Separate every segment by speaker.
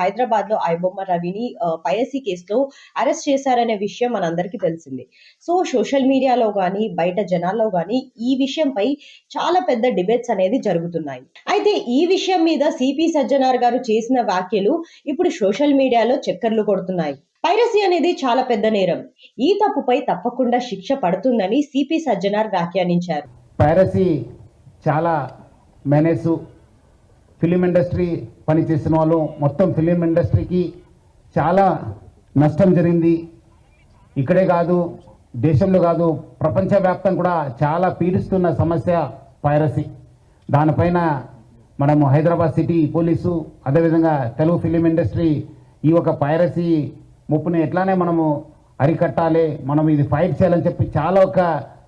Speaker 1: హైదరాబాద్లో ఐబొమ్మ రవిని పైరసీ కేసులో అరెస్ట్ చేశారనే విషయం మనందరికీ తెలిసింది. సో సోషల్ మీడియాలో కానీ బయట జనాల్లో కానీ ఈ విషయంపై చాలా పెద్ద డిబేట్స్ అనేది జరుగుతున్నాయి. అయితే ఈ విషయం మీద సిపి సజ్జనార్ గారు చేసిన వ్యాఖ్యలు ఇప్పుడు సోషల్ మీడియాలో చక్కర్లు కొడుతున్నాయి. పైరసీ అనేది చాలా పెద్ద నేరం. ఈ తప్పుపై తప్పకుండా శిక్ష పడుతుందని సిపి సజ్జనార్ వ్యాఖ్యానించారు.
Speaker 2: పైరసీ చాలా మెనసు ఫిలిం ఇండస్ట్రీ పనిచేసిన వాళ్ళు మొత్తం ఫిలిం ఇండస్ట్రీకి చాలా నష్టం జరిగింది. ఇక్కడే కాదు దేశంలో కాదు ప్రపంచవ్యాప్తం కూడా చాలా పీడిస్తున్న సమస్య పైరసీ. దానిపైన మనము హైదరాబాద్ సిటీ పోలీసు అదేవిధంగా తెలుగు ఫిలిం ఇండస్ట్రీ ఈ ఒక పైరసీ ముప్పుని ఎట్లానే మనము అరికట్టాలి మనం ఇది ఫైట్ చేయాలని చెప్పి చాలా ఒక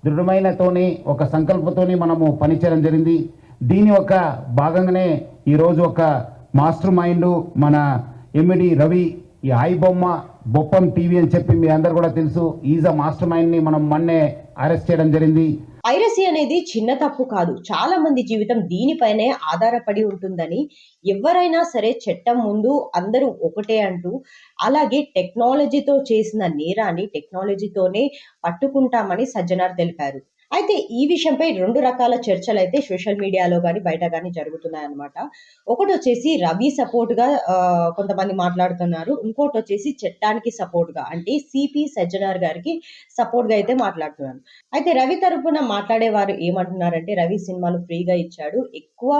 Speaker 2: దృఢమైనతోని ఒక సంకల్పంతోని మనము పనిచేయడం జరిగింది. దీని ఒక భాగంగానే ఈరోజు ఒక మాస్టర్ మైండ్ మన ఎమ్మిడి రవి ఈ ఐ బొమ్మ బొప్పం టీవీ అని చెప్పి మీ అందరు కూడా తెలుసు. ఈజ్ అ మాస్టర్ మైండ్ని మనం మొన్నే అరెస్ట్ చేయడం జరిగింది.
Speaker 1: పైరసీ అనేది చిన్న తప్పు కాదు. చాలా మంది జీవితం దీనిపైనే ఆధారపడి ఉంటుందని ఎవరైనా సరే చట్టం ముందు అందరూ ఒకటే అంటూ అలాగే టెక్నాలజీతో చేసిన నేరాన్ని టెక్నాలజీతోనే పట్టుకుంటామని సజ్జనార్ తెలిపారు. అయితే ఈ విషయంపై రెండు రకాల చర్చలు అయితే సోషల్ మీడియాలో కానీ బయట కానీ జరుగుతున్నాయన్నమాట. ఒకటి వచ్చేసి రవి సపోర్ట్గా కొంతమంది మాట్లాడుతున్నారు. ఇంకోటి వచ్చేసి చట్టానికి సపోర్ట్గా అంటే సిపి సజ్జనార్ గారికి సపోర్ట్గా అయితే మాట్లాడుతున్నారు. అయితే రవి తరపున మాట్లాడేవారు ఏమంటున్నారంటే రవి సినిమాలు ఫ్రీగా ఇచ్చాడు. ఎక్కువ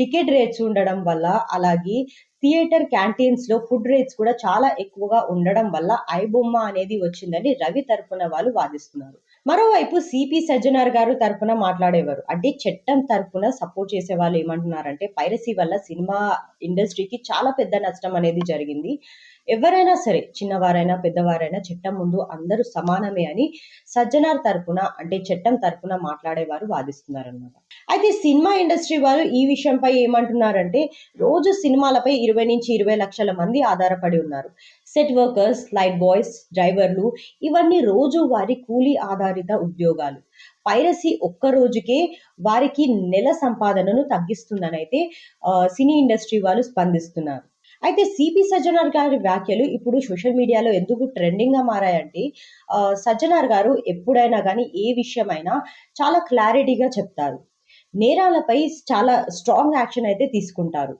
Speaker 1: టికెట్ రేట్స్ ఉండడం వల్ల అలాగే థియేటర్ క్యాంటీన్స్లో ఫుడ్ రేట్స్ కూడా చాలా ఎక్కువగా ఉండడం వల్ల ఐబొమ్మ అనేది వచ్చిందని రవి తరపున వాళ్ళు వాదిస్తున్నారు. మరోవైపు సిపి సజ్జనార్ గారు తరపున మాట్లాడేవారు. అంటే చట్టం తరపున సపోర్ట్ చేసే వాళ్ళు ఏమంటున్నారంటే పైరసీ వల్ల సినిమా ఇండస్ట్రీకి చాలా పెద్ద నష్టం అనేది జరిగింది. ఎవరైనా సరే చిన్నవారైనా పెద్దవారైనా చట్టం ముందు అందరూ సమానమే అని సజ్జనార్ తరఫున అంటే చట్టం తరపున మాట్లాడేవారు వాదిస్తున్నారనమాట అయితే సినిమా ఇండస్ట్రీ వారు ఈ విషయంపై ఏమంటున్నారంటే రోజు సినిమాలపై ఇరవై నుంచి ఇరవై లక్షల మంది ఆధారపడి ఉన్నారు. సెట్ వర్కర్స్ లైట్ బాయ్స్ డ్రైవర్లు ఇవన్నీ రోజు వారి కూలీ ఆధారిత ఉద్యోగాలు. పైరసీ ఒక్క రోజుకే వారికి నెల సంపాదనను తగ్గిస్తుందని అయితే సినీ ఇండస్ట్రీ వాళ్ళు స్పందిస్తున్నారు. అయితే సిపి సజ్జనార్ గారి వ్యాఖ్యలు ఇప్పుడు సోషల్ మీడియాలో ఎందుకు ట్రెండింగ్గా మారాయంటే సజ్జనార్ గారు ఎప్పుడైనా కానీ ఏ విషయమైనా చాలా క్లారిటీగా చెప్తారు. నేరాలపై చాలా స్ట్రాంగ్ యాక్షన్ అయితే తీసుకుంటారు.